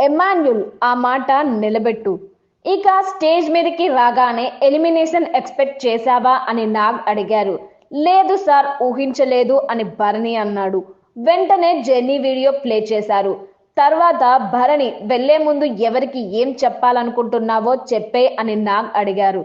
Emmanuel ఆ మాట నిలబెట్టు. ఇక స్టేజ్ మీదకి రాగానే ఎలిమినేషన్ ఎక్స్పెక్ట్ చేశావా అని నాగ్ అడిగారు. లేదు సార్ ఊహించలేదు అని భరణి అన్నాడు. వెంటనే జెన్నీ వీడియో ప్లే చేశారు. తర్వాత భరణి వెళ్ళే ముందు ఎవరికి ఏం చెప్పాలనుకుంటున్నావో చెప్పే అని నాగ్ అడిగారు.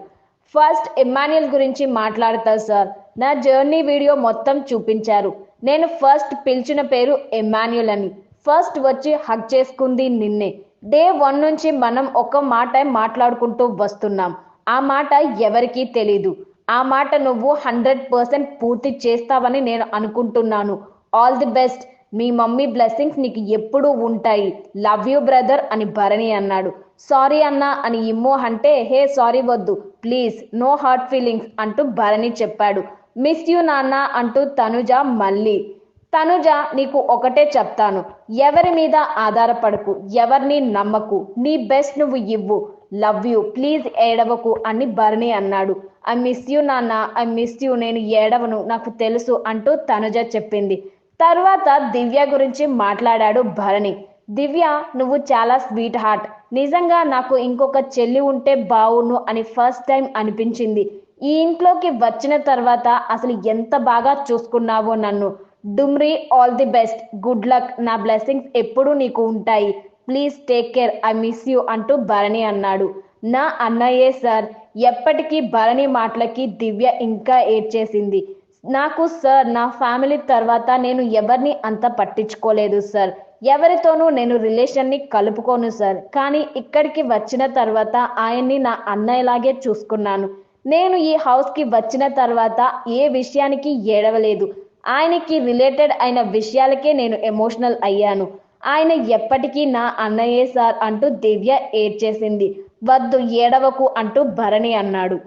ఫస్ట్ ఇమాన్యుయల్ గురించి మాట్లాడతా సార్. నా జర్నీ వీడియో మొత్తం చూపించారు. నేను ఫస్ట్ పిలిచిన పేరు ఎమాన్యుల్ అని. ఫస్ట్ వచ్చి హక్ చేసుకుంది నిన్నే. డే వన్ నుంచి మనం ఒక మాట మాట్లాడుకుంటూ వస్తున్నాం. ఆ మాట ఎవరికీ తెలీదు. ఆ మాట నువ్వు హండ్రెడ్ పర్సెంట్ పూర్తి చేస్తావని నేను అనుకుంటున్నాను. All the best. Me mummy blessings నీకు ఎప్పుడూ ఉంటాయి. లవ్ యూ బ్రదర్ అని భరణి అన్నాడు. సారీ అన్నా అని ఇమ్మో అంటే హే సారీ వద్దు. ప్లీజ్ నో హార్ట్ ఫీలింగ్స్ అంటూ భరణి చెప్పాడు. మిస్ యూ నాన్న అంటూ తనుజ మళ్ళీ. తనుజ నీకు ఒకటే చెప్తాను. ఎవరి మీద ఆధారపడకు ఎవరిని నమ్మకు. నీ బెస్ట్ నువ్వు ఇవ్వు. Love you. ప్లీజ్ ఏడవకు అని భరణి అన్నాడు. ఐ మిస్ యూ నాన్న ఐ మిస్ యూ. నేను ఏడవను. నాకు తెలుసు అంటూ తనుజ చెప్పింది. తర్వాత దివ్య గురించి మాట్లాడాడు భరణి. దివ్య నువ్వు చాలా స్వీట్ హార్ట్. నిజంగా నాకు ఇంకొక చెల్లి ఉంటే బావును అని ఫస్ట్ టైం అనిపించింది. ఈ ఇంట్లోకి వచ్చిన తర్వాత అసలు ఎంత బాగా చూసుకున్నావో నన్ను. డుమ్రీ all the best good luck నా బ్లెస్సింగ్స్ ఎప్పుడూ నీకు ఉంటాయి. Please take care I miss you అంటూ భరణి అన్నాడు. నా అన్నయ్యే సార్ ఎప్పటికీ భరణి మాటలకి దివ్య ఇంకా ఏడ్చేసింది. నాకు సార్ నా ఫ్యామిలీ తర్వాత నేను ఎవరిని అంత పట్టించుకోలేదు సార్ ఎవరితోనూ నేను రిలేషన్ని కలుపుకోను సార్ కానీ ఇక్కడికి వచ్చిన తర్వాత ఆయన్ని నా అన్నయ్యలాగే చూసుకున్నాను. నేను ఈ హౌస్కి వచ్చిన తర్వాత ఏ విషయానికి ఏడవలేదు. ఆయనకి రిలేటెడ్ అయిన విషయాలకే నేను ఎమోషనల్ అయ్యాను. ఆయన ఎప్పటికీ నా అన్నయ్యే సార్ అంటూ దివ్య ఏడ్చేసింది. వద్దు ఏడవకు అంటూ భరణి అన్నాడు.